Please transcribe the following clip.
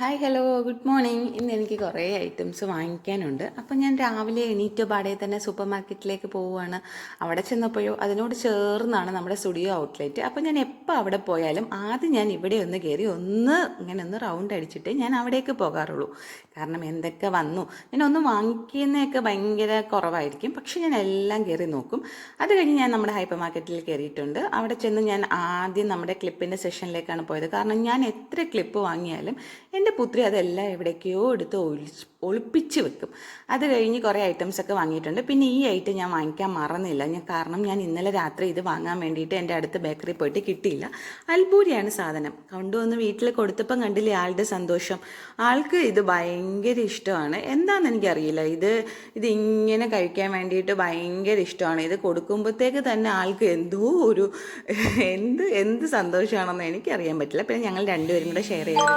Hi hello good morning ഇന്ന് എനിക്ക് കുറേ ഐറ്റംസ് വാങ്ങിക്കാനുണ്ട്. അപ്പം ഞാൻ രാവിലെ എണീറ്റ പാടെ തന്നെ സൂപ്പർ മാർക്കറ്റിലേക്ക് പോവുകയാണ്. അവിടെ ചെന്നപ്പോഴോ അതിനോട് ചേർന്നാണ് നമ്മുടെ സ്റ്റുഡിയോ ഔട്ട്ലെറ്റ് അപ്പം ഞാൻ എപ്പോൾ അവിടെ പോയാലും ആദ്യം ഞാൻ ഇവിടെ ഒന്ന് കയറി ഒന്ന് ഇങ്ങനെ ഒന്ന് റൗണ്ട് അടിച്ചിട്ട് ഞാൻ അവിടേക്ക് പോകാറുള്ളൂ. കാരണം എന്തൊക്കെ വന്നു? ഞാൻ ഒന്ന് വാങ്ങിക്കുന്നതൊക്കെ ഭയങ്കര കുറവായിരിക്കും. പക്ഷെ ഞാൻ എല്ലാം കയറി നോക്കും. അത് കഴിഞ്ഞ് ഞാൻ നമ്മുടെ ഹൈപ്പർ മാർക്കറ്റിൽ കയറിയിട്ടുണ്ട് അവിടെ ചെന്ന് ഞാൻ ആദ്യം നമ്മുടെ ക്ലിപ്പിന്റെ സെഷനിലേക്കാണ് പോയത്. കാരണം ഞാൻ എത്ര ക്ലിപ്പ് വാങ്ങിയാലും എന്റെ പുത്രി അതെല്ലാം എവിടേക്കോ എടുത്ത് ഒളിച്ച് ഒളിപ്പിച്ച് വെക്കും. അത് കഴിഞ്ഞ് കുറേ ഐറ്റംസ് ഒക്കെ വാങ്ങിയിട്ടുണ്ട്. പിന്നെ ഈ ഐറ്റം ഞാൻ വാങ്ങിക്കാൻ മറന്നില്ല. ഞാൻ കാരണം ഞാൻ ഇന്നലെ രാത്രി ഇത് വാങ്ങാൻ വേണ്ടിയിട്ട് എന്റെ അടുത്ത് ബേക്കറി പോയിട്ട് കിട്ടിയില്ല. അൽബൂരിയാണ് സാധനം. കൊണ്ടുവന്ന് വീട്ടിൽ കൊടുത്തപ്പം കണ്ടില്ലേ ആളുടെ സന്തോഷം. ആൾക്ക് ഇത് ഭയങ്കര ഇഷ്ടമാണ്. എന്താണെന്ന് എനിക്കറിയില്ല. ഇത് ഇത് ഇങ്ങനെ കഴിക്കാൻ വേണ്ടിയിട്ട് ഭയങ്കര ഇഷ്ടമാണ്. ഇത് കൊടുക്കുമ്പോഴത്തേക്ക് തന്നെ ആൾക്ക് എന്തോ ഒരു എന്ത് എന്ത് സന്തോഷമാണെന്ന് എനിക്കറിയാൻ പറ്റില്ല. പിന്നെ ഞങ്ങൾ രണ്ടുപേരും കൂടെ ഷെയർ ചെയ്ത്.